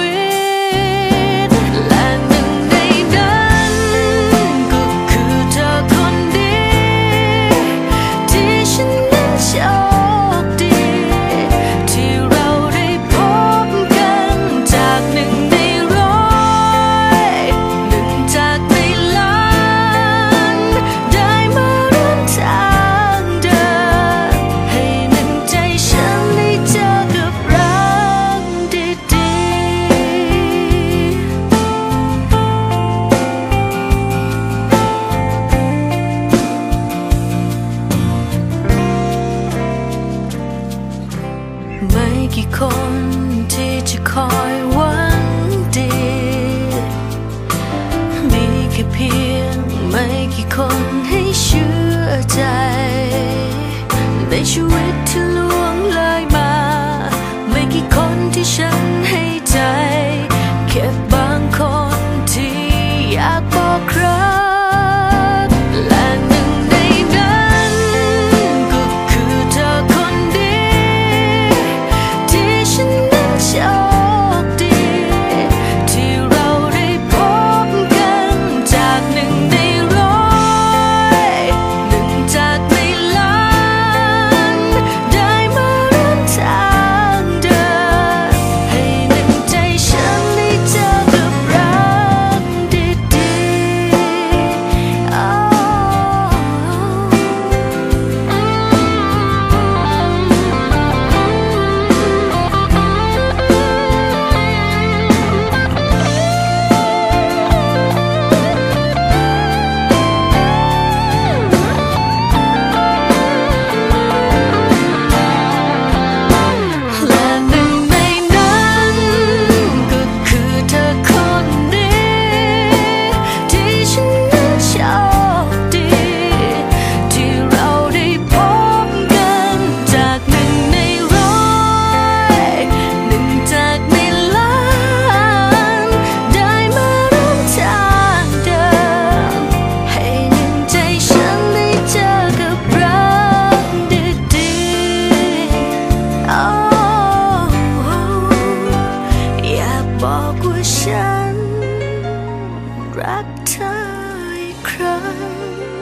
ิ คนที่จะคอยหวังดี มีแค่เพียงไม่กี่คนให้เชื่อใจ ในชีวิตที่ล่วงเลยมา ไม่กี่คนที่ฉัน เธออีกครั้ง